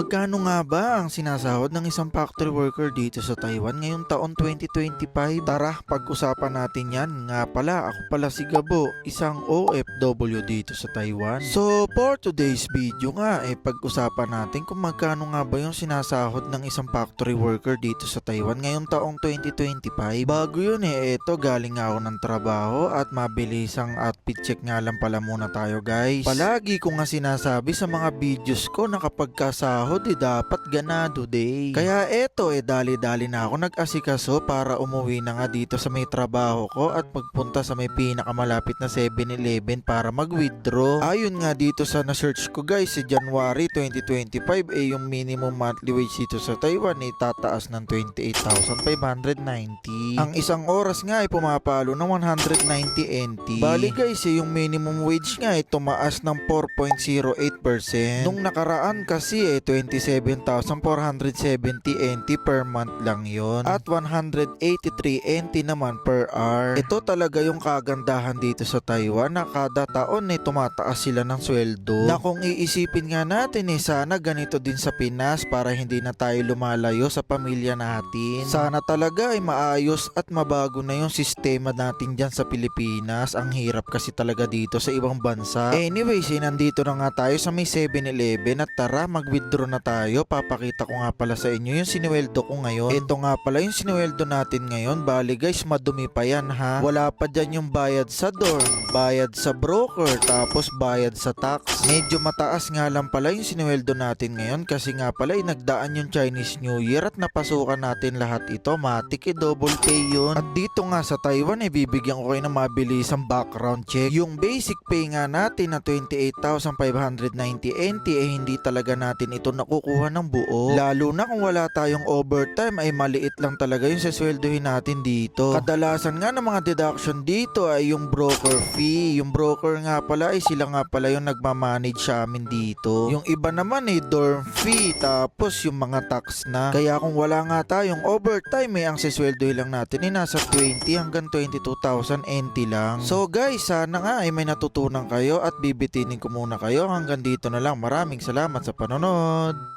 Magkano nga ba ang sinasahod ng isang factory worker dito sa Taiwan ngayong taon 2025? Tara, pag-usapan natin yan. Nga pala, ako pala si Gabo, isang OFW dito sa Taiwan. So, for today's video nga, eh, pag-usapan natin kung magkano nga ba yung sinasahod ng isang factory worker dito sa Taiwan ngayong taong 2025. Bago yun eh, eto galing nga ako ng trabaho at mabilis ang outfit check nga lang pala muna tayo guys. Palagi ko nga sinasabi sa mga videos ko na kapag kasahod eh dapat ganado day. Kaya eto eh dali-dali na ako nag-asikaso para umuwi na nga dito sa may trabaho ko at magpunta sa may pinakamalapit na 7-Eleven para mag-withdraw. Ayon nga dito sa na-search ko guys, si January 2025 eh yung minimum monthly wage dito sa Taiwan eh tataas ng 28,590. Ang isang oras nga ay pumapalo ng 190 NT. Bali guys eh yung minimum wage nga ay tumaas ng 4.08%. Nung nakaraan kasi eh 27,470 NT per month lang yon At 183 NT naman per hour. Ito talaga yung kagandahan dito sa Taiwan na kada taon eh tumataas sila ng sweldo. Na kung iisipin nga natin eh sana ganito din sa Pinas para hindi na tayo lumalayo sa pamilya natin. Sana talaga ay maayos at mabago na yung sistema natin dyan sa Pilipinas. Ang hirap kasi talaga dito sa ibang bansa. Anyways, eh, nandito na nga tayo sa may 7-Eleven at tara mag-withdraw na tayo. Papakita ko nga pala sa inyo yung sinuweldo ko ngayon. Ito nga pala yung sinuweldo natin ngayon. Bali guys, madumi pa yan ha. Wala pa dyan yung bayad sa dorm, bayad sa broker, tapos bayad sa tax. Medyo mataas nga lang pala yung sinuweldo natin ngayon kasi nga pala ay nagdaan yung Chinese New Year at napasukan natin lahat ito. Matik eh, double pay yun. At dito nga sa Taiwan, eh, bibigyan ko kayo ng mabilisang background check. Yung basic pay nga natin na 28,590 NT eh hindi talaga natin ito nakukuha ng buo. Lalo na kung wala tayong overtime ay maliit lang talaga yung sasweldohin natin dito. Kadalasan nga ng mga deduction dito ay yung broker fee. Yung broker nga pala ay sila nga pala yung nagmamanage sa amin dito. Yung iba naman ay dorm fee tapos yung mga tax na. Kaya kung wala nga tayong overtime eh ang sasweldohin lang natin ay nasa 20 hanggang 22,000 NT lang. So guys, sana nga ay may natutunan kayo at bibitinin ko muna kayo hanggang dito na lang. Maraming salamat sa panonood. God.